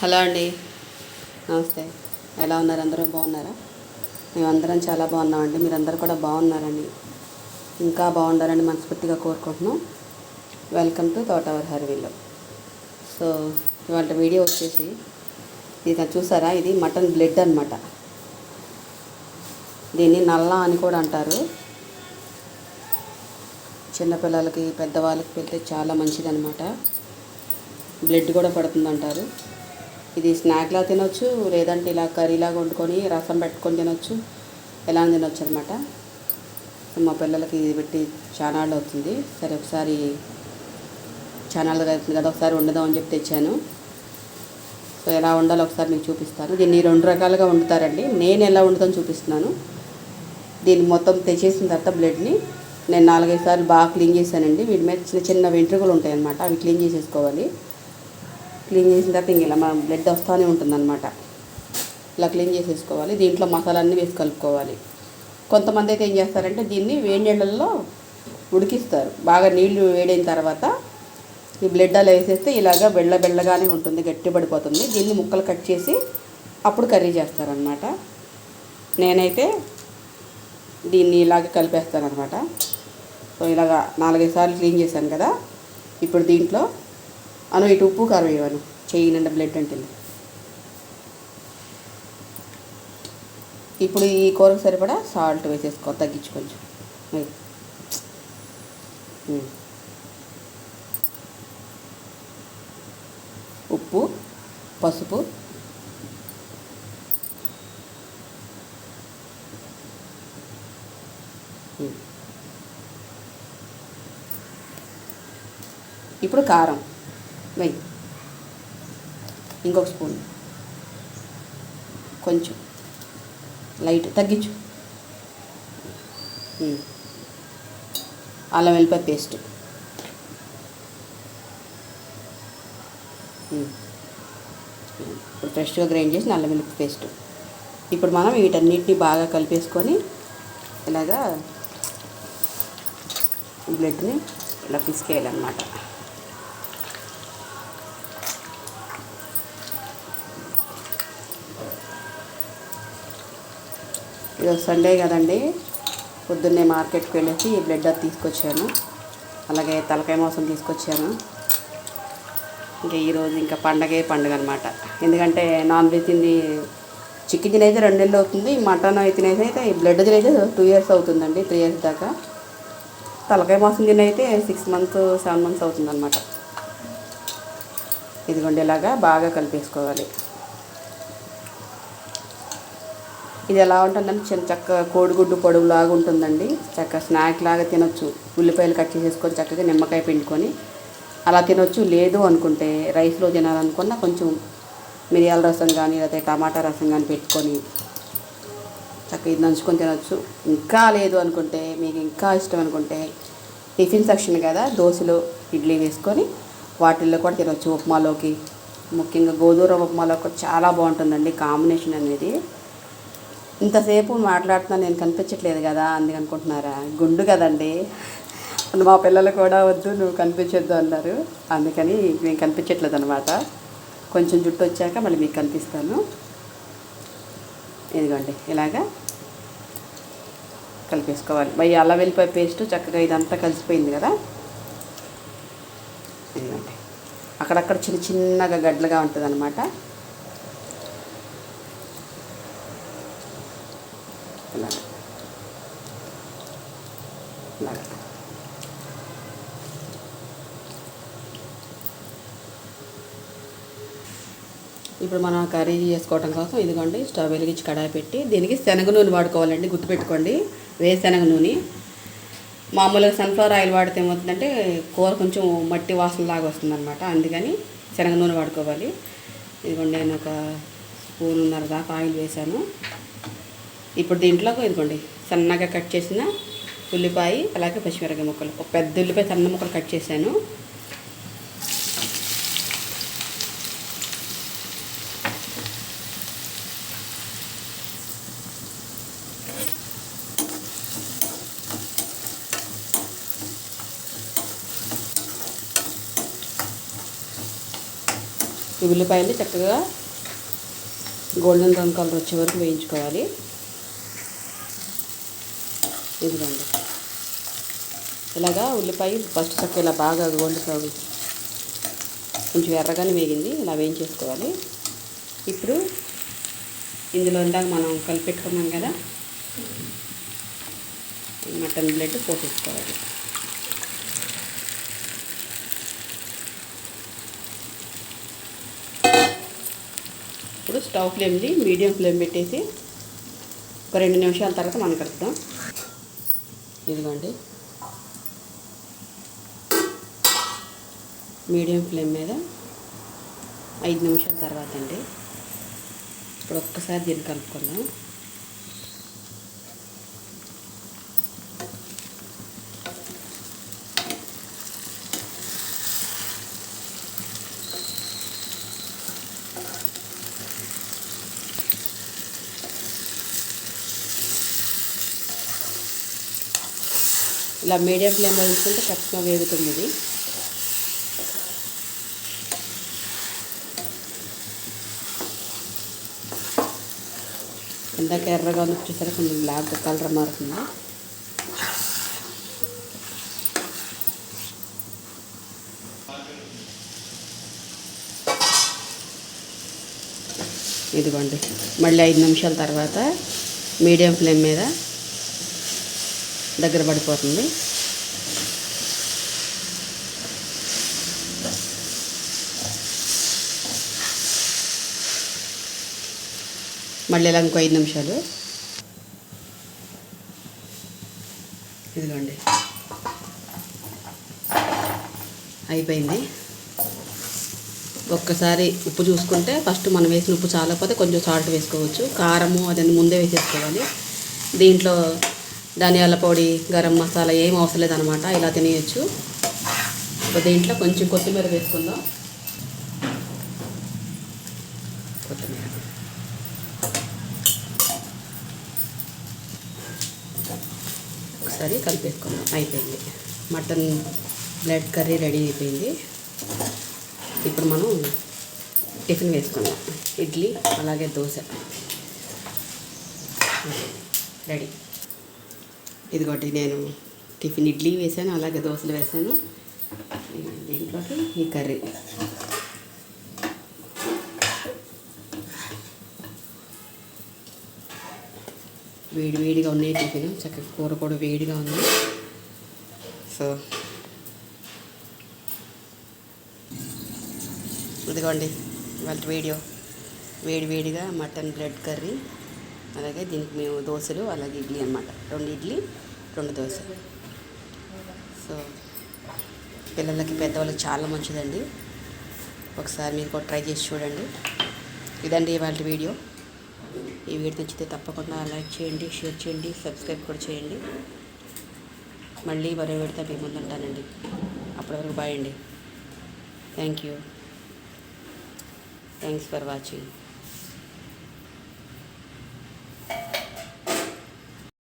Hello అండి. నమస్తే. ఎలా ఉన్నారు? అందరూ బాగున్నారా? మేమందరం చాలా బాగున్నామండి. మీరందరూ కూడా బాగున్నారండి. ఇంకా బాగుండాలని మనస్ఫూర్తిగా కోరుకుంటున్నాం. వెల్కమ్ టు తోటవర్ హర్వీలో సో ఇవాళ వీడియో వచ్చేసి ఇది చూసారా? ఇది మటన్ బ్లడ్ అనమాట దీన్ని నల్ల అని కూడా అంటారు. చిన్నపిల్లలకి పెద్దవాళ్ళకి పెడితే చాలా మంచిదనమాట బ్లడ్ కూడా పడుతుంది అంటారు ఇది స్నాక్లా తినొచ్చు లేదంటే ఇలా కర్రీలాగా వండుకొని రసం పెట్టుకొని తినొచ్చు. ఎలా తినొచ్చు అనమాట మా పిల్లలకి ఇది పెట్టి చాలా అవుతుంది సరే ఒకసారి ఛానల్ అవుతుంది కదా ఒకసారి వండుదామని చెప్పి తెచ్చాను. సో ఎలా వండాలో ఒకసారి మీకు చూపిస్తాను. దీన్ని రెండు రకాలుగా వండుతారండి. నేను ఎలా వండుతాను చూపిస్తున్నాను. దీన్ని మొత్తం తెచ్చేసిన తర్వాత బ్లడ్ని నేను నాలుగైదు సార్లు బాగా క్లీన్ చేశానండి. వీటి మీద చిన్న చిన్న వెంట్రుకలు ఉంటాయి అవి క్లీన్ చేసేసుకోవాలి. క్లీన్ చేసిన తర్వాత ఇంక ఇలా మనం బ్లడ్ వస్తూనే ఉంటుందన్నమాట. ఇలా క్లీన్ చేసేసుకోవాలి. దీంట్లో మసాలాన్ని వేసి కలుపుకోవాలి. కొంతమంది అయితే ఏం చేస్తారంటే దీన్ని వేడి నీళ్ళల్లో ఉడికిస్తారు. బాగా నీళ్ళు వేడైన తర్వాత ఈ బ్లడ్ అలా వేసేస్తే ఇలాగా బెళ్ళ బెళ్ళగానే ఉంటుంది గట్టి పడిపోతుంది. దీన్ని ముక్కలు కట్ చేసి అప్పుడు కర్రీ చేస్తారనమాట నేనైతే దీన్ని ఇలాగ కలిపేస్తాను అనమాట సో ఇలాగ నాలుగైదు సార్లు క్లీన్ చేశాను కదా. ఇప్పుడు దీంట్లో అను ఇటు ఉప్పు కారం వేయను చెయ్యి నిండా బ్లడ్ అంటే ఇప్పుడు ఈ కూరకు సరిపడా సాల్ట్ వేసేసుకో తగ్గించు కొంచెం. ఉప్పు పసుపు. ఇప్పుడు కారం. వెయ్యి ఇంకొక స్పూన్. కొంచెం. లైట్ తగ్గించు. అల్లం వెల్లిపాయ పేస్ట్. ఇప్పుడు ఫ్రెష్గా గ్రైండ్ చేసిన అల్లం వెల్లిపాయ పేస్ట్. ఇప్పుడు మనం వీటన్నిటిని బాగా కలిపేసుకొని ఇలాగా బ్లడ్ని ఇలా పిసికేయాలన్నమాట. ఈరోజు సండే కదండి. పొద్దున్నే మార్కెట్కి వెళ్ళేసి ఈ బ్లడ్ అది తీసుకొచ్చాను. అలాగే తలకాయ మాంసం తీసుకొచ్చాను. ఇంకా ఈరోజు ఇంకా పండగే పండుగ అనమాట ఎందుకంటే నాన్ వెజ్ తింది చికెన్ తినైతే రెండు నెలలు అవుతుంది మటన్ అయితే తినైతే ఈ బ్లడ్ తినైతే టూ ఇయర్స్ అవుతుందండి త్రీ ఇయర్స్ దాకా. తలకాయ మాంసం తినైతే సిక్స్ మంత్స్ సెవెన్ మంత్స్ అవుతుందన్నమాట. ఇదిగోండి ఇలాగా బాగా కలిపేసుకోవాలి. ఇది ఎలా ఉంటుందంటే చిన్న చక్క కోడిగుడ్డు పొడుగులాగా ఉంటుందండి. చక్క స్నాక్ లాగా తినొచ్చు. ఉల్లిపాయలు కట్ చేసేసుకొని చక్కగా నిమ్మకాయ పిండుకొని అలా తినొచ్చు. లేదు అనుకుంటే రైస్లో తినాలనుకున్న కొంచెం మిరియాల రసం కానీ లేకపోతే టమాటా రసం కానీ పెట్టుకొని చక్కగా ఇది నంచుకొని తినొచ్చు. ఇంకా లేదు అనుకుంటే మీకు ఇంకా ఇష్టం అనుకుంటే టిఫిన్ సెక్షన్ కదా దోశలు ఇడ్లీ వేసుకొని వాటిల్లో కూడా తినొచ్చు. ఉప్మాలోకి. ముఖ్యంగా గోధుమ ఉప్మాలో కూడా చాలా బాగుంటుందండి కాంబినేషన్ అనేది. ఇంతసేపు మాట్లాడుతున్నా నేను కనిపించట్లేదు కదా అందుకు అనుకుంటున్నారా? గుండు కదండి. మా పిల్లలు కూడా వద్దు నువ్వు కనిపించొద్దు అన్నారు. అందుకని నేను కనిపించట్లేదు అనమాట కొంచెం జుట్టు వచ్చాక మళ్ళీ మీకు కనిపిస్తాను. ఇదిగోండి ఇలాగా కలిపేసుకోవాలి. మరి అల్లం వెళ్ళిపోయి పేస్ట్ చక్కగా ఇదంతా కలిసిపోయింది కదా? ఇదిగోండి. అక్కడక్కడ చిన్న చిన్నగా గడ్డలుగా ఉంటుంది అనమాట ఇలాగ ఇలాగ ఇప్పుడు మనం కర్రీ చేసుకోవడం కోసం ఇదిగోండి స్టవ్ వెలిగించి కడాయి పెట్టి దీనికి శనగ నూనె వాడుకోవాలండి గుర్తుపెట్టుకోండి. వేరుశనగ నూనె. మామూలుగా సన్ఫ్లవర్ ఆయిల్ వాడితే ఏమవుతుందంటే కూర కొంచెం మట్టి వాసనలాగా వస్తుందన్నమాట. అందుకని శనగ నూనె వాడుకోవాలి. ఇదిగోండి నేను ఒక స్పూన్ ఉన్నర దాకా ఆయిల్ వేసాను ఇప్పుడు దీంట్లో ఇదిగోండి సన్నగా కట్ చేసిన ఉల్లిపాయ అలాగే పచ్చిమిరపకాయ ముక్కలు. ఒక పెద్ద ఉల్లిపాయ సన్న ముక్కలు కట్ చేశాను. ఉల్లిపాయలు చక్కగా గోల్డెన్ రంగు కలర్ వచ్చే వరకు వేయించుకోవాలి. ఇదిగోండి. ఇలాగా ఉల్లిపాయ ఫస్ట్ చక్క ఇలా బాగా వండుకోవాలి. కొంచెం ఎర్రగానే వేగింది ఇలా వేయించేసుకోవాలి. ఇప్పుడు ఇందులో ఇందాక మనం కలిపెట్టుకున్నాం కదా మటన్ బ్లెడ్ పోసేసుకోవాలి. ఇప్పుడు స్టవ్ ఫ్లేమ్ది మీడియం ఫ్లేమ్ పెట్టేసి ఒక రెండు నిమిషాల తర్వాత మనం కలుపుదాం. ఇదిగోండి. మీడియం ఫ్లేమ్ మీద ఐదు నిమిషాల తర్వాత అండి. ఇప్పుడు ఒక్కసారి దీన్ని కలుపుకుందాం. ఇలా మీడియం ఫ్లేమ్లో ఉంచుకుంటే చక్కగా వేగుతుంది ఇది. ఇందాక ఎర్రగా ఉంది చూసారా కొంచెం బ్లాక్ కలర్ మారుతుంది. ఇదిగోండి మళ్ళీ ఐదు నిమిషాల తర్వాత మీడియం ఫ్లేమ్ మీద దగ్గర పడిపోతుంది. మళ్ళీ ఇలా ఇంకో ఐదు నిమిషాలు. ఇదిగోండి. అయిపోయింది. ఒక్కసారి ఉప్పు చూసుకుంటే ఫస్ట్ మనం వేసిన ఉప్పు చాలకపోతే కొంచెం సాల్ట్ వేసుకోవచ్చు. కారము అదన్నీ ముందే వేసేసుకోవాలి. దీంట్లో ధనియాల పొడి గరం మసాలా ఏం అవసరం లేదనమాట ఇలా తినేయచ్చు. దీంట్లో కొంచెం కొత్తిమీర వేసుకుందాం. కొత్తిమీర ఒకసారి కలిపేసుకుందాం. అయిపోయింది. మటన్ బ్లడ్ కర్రీ రెడీ అయిపోయింది. ఇప్పుడు మనం టిఫిన్ వేసుకుందాం. ఇడ్లీ అలాగే దోశ. రెడీ. ఇదిగోటి నేను టిఫిన్ ఇడ్లీ వేసాను అలాగే దోశలు వేసాను దీంట్లోకి ఈ కర్రీ. వేడి వేడిగా ఉన్నాయి టిఫిన్ చక్కగా కూర కూడా వేడిగా ఉంది. సో ఇదిగోండి వాళ్ళ వీడియో. వేడి వేడిగా మటన్ బ్రెడ్ కర్రీ. అలాగే దీనికి మేము దోశలు అలాగే ఇడ్లీ అనమాట రెండు ఇడ్లీ రెండు దోశ సో పిల్లలకి పెద్దవాళ్ళకి చాలా మంచిదండి. ఒకసారి మీరు కూడా ట్రై చేసి చూడండి. ఇదండి ఇవాళ వీడియో. ఈ వీడియో నచ్చితే తప్పకుండా లైక్ చేయండి షేర్ చేయండి సబ్స్క్రైబ్ కూడా చేయండి. మళ్ళీ మరో విడత మీ ముందు ఉంటానండి. అప్పటి వరకు బాయ్ అండి. Thank you thanks for watching